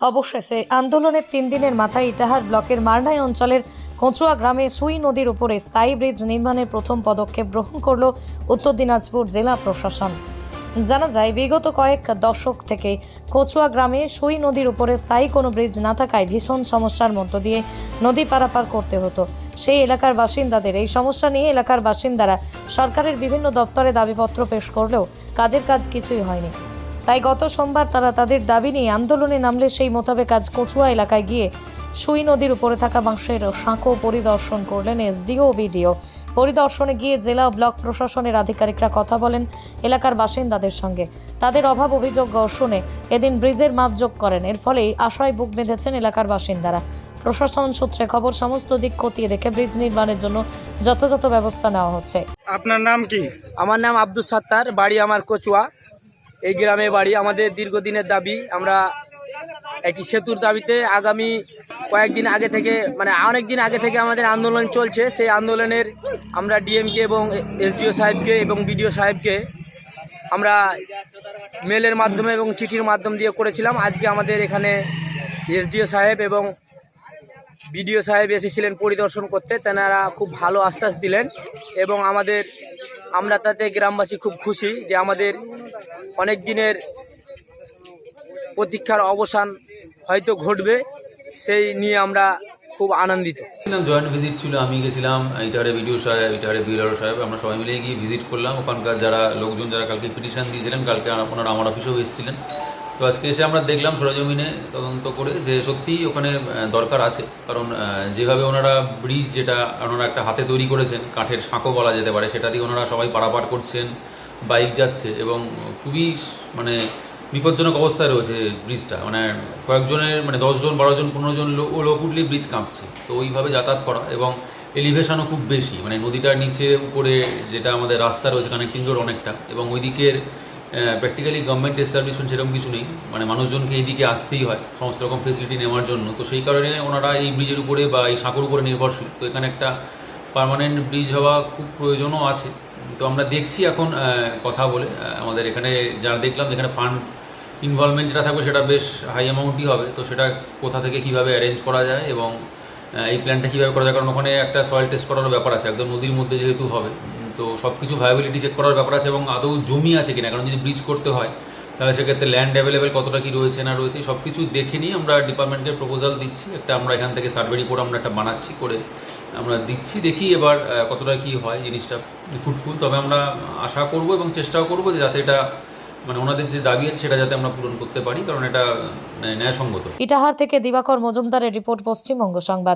অবশেষে আন্দোলনের তিন দিনের মাথায় ইটাহার ব্লকের মারনাই অঞ্চলের কচুয়া গ্রামে সুই নদীর উপরে স্থায়ী ব্রিজ নির্মাণের প্রথম পদক্ষেপ গ্রহণ করল উত্তর দিনাজপুর জেলা প্রশাসন। জানা যায়, বিগত কয়েক দশক থেকে কচুয়া গ্রামে সুই নদীর উপরে স্থায়ী কোনো ব্রিজ না থাকায় ভীষণ সমস্যার মধ্য দিয়ে নদী পারাপার করতে হতো। সেই এলাকার বাসিন্দাদের, এই সমস্যা নিয়ে এলাকার বাসিন্দারা সরকারের বিভিন্ন দপ্তরে দাবিপত্র পেশ করলেও কাজের কাজ কিছুই হয়নি। তাই গত সোমবার তারা তাদের দাবি নিয়ে আন্দোলনে নামলে সেই মোতাবেক আজ কচুয়া এলাকায় গিয়ে সুই নদীর উপরে থাকা বাঁশের সাঁকো পরিদর্শন করলেন এসডিও ও বিডিও। পরিদর্শনে গিয়ে জেলা ও ব্লক প্রশাসনের আধিকারিকরা কথা বলেন এলাকার বাসিন্দাদের সঙ্গে। তাদের অভাব অভিযোগ শুনে এদিন ব্রিজের মাপযোগ করেন। এর ফলে আশায় বুক বেঁধেছেন এলাকার বাসিন্দারা। প্রশাসন সূত্রে খবর সমস্ত দিক খতিয়ে দেখে ব্রিজ নির্মাণের জন্য যথাযথ ব্যবস্থা নেওয়া হচ্ছে। আপনার নাম কি? আমার নাম আব্দুল সাত্তার বাড়ি আমার কচুয়া। এই গ্রামে বাড়ি আমাদের দীর্ঘদিনের দাবি। আমরা একটি সেতুর দাবিতে আগামী কয়েকদিন আগে থেকে মানে অনেক দিন আগে থেকে আমাদের আন্দোলন চলছে। সেই আন্দোলনের আমরা ডিএমকে এবং এসডিও সাহেবকে এবং বিডিও সাহেবকে আমরা মেলের মাধ্যমে এবং চিঠির মাধ্যম দিয়ে করেছিলাম। আজকে আমাদের এখানে এসডিও সাহেব এবং বিডিও সাহেব এসেছিলেন পরিদর্শন করতে। তেনারা খুব ভালো আশ্বাস দিলেন এবং আমাদের, আমরা তাতে গ্রামবাসী খুব খুশি যে আমাদের অনেক দিনের প্রতীক্ষার অবসান হয়তো ঘটবে, সেই নিয়ে আমরা খুব আনন্দিত। জয়েন্ট ভিজিট ছিল, আমি গেছিলাম ইটাহারে বিডিও সাহেব ইটাহারে বিএলআর সাহেব, আমরা সবাই মিলে গিয়ে ভিজিট করলাম। ওখানকার যারা লোকজন, যারা কালকে পিটিশন দিয়েছিলেন, কালকে ওনারা আমার অফিসেও এসেছিলেন। তো আজকে এসে আমরা দেখলাম সরজমিনে তদন্ত করে যে সত্যিই ওখানে দরকার আছে। কারণ যেভাবে ওনারা ব্রিজ যেটা ওনারা একটা হাতে তৈরি করেছেন, কাঠের সাঁকো বলা যেতে পারে, সেটা দিয়ে ওনারা সবাই পারাপার করছেন। বাইক যাচ্ছে এবং খুবই মানে বিপজ্জনক অবস্থায় রয়েছে ব্রিজটা। মানে কয়েকজনের মানে দশজন, বারোজন পনেরো জন লোক উঠলেই ব্রিজ কাঁপছে। তো ওইভাবে যাতায়াত করা এবং এলিভেশনও খুব বেশি। মানে নদীটার নিচে, উপরে যেটা আমাদের রাস্তা রয়েছে কানেক্টিং রোড অনেকটা এবং ওই দিকের প্র্যাকটিক্যালি গভর্নমেন্ট এস্টাবলিশমেন্ট সেরকম কিছু নেই। মানে মানুষজনকে এইদিকে আসতেই হয়, সমস্ত রকম ফেসিলিটি নেওয়ার জন্য। তো সেই কারণে ওনারা এই ব্রিজের উপরে বা এই সাঁকোর উপরে নির্ভরশীল। তো এখানে একটা পার্মানেন্ট ব্রিজ হওয়া খুব প্রয়োজনও আছে। তো আমরা দেখছি এখন কথা বলে। আমাদের এখানে যারা দেখলাম এখানে ফান্ড ইনভলভমেন্ট যেটা থাকবে সেটা বেশ হাই অ্যামাউন্টই হবে। তো সেটা কোথা থেকে কীভাবে অ্যারেঞ্জ করা যায় এবং এই প্ল্যানটা কীভাবে করা যায়? কারণ ওখানে একটা সয়েল টেস্ট করারও ব্যাপার আছে। একদম নদীর মধ্যে যেহেতু হবে, তো সব কিছু ভায়াবিলিটি চেক করার ব্যাপার আছে এবং আদৌ জমি আছে কিনা। কারণ যদি ব্রিজ করতে হয়, তাহলে সেক্ষেত্রে ল্যান্ড অ্যাভেলেবেল কতটা কি রয়েছে না রয়েছে সব কিছু দেখে নিয়ে আমরা ডিপার্টমেন্টকে প্রপোজাল দিচ্ছি। একটা আমরা এখান থেকে সার্ভে রিপোর্ট আমরা একটা বানাচ্ছি করে আমরা দিচ্ছি, দেখি এবার কতটা কি হয় জিনিসটা ফুটফুল তবে আমরা আশা করব এবং চেষ্টাও করব যে যাতে এটা মানে ওনাদের যে দাবি আছে সেটা যাতে আমরা পূরণ করতে পারি, কারণ এটা ন্যায়সঙ্গত। ইটাহার থেকে দিবাকর মজুমদারের রিপোর্ট, পশ্চিমবঙ্গ সংবাদ।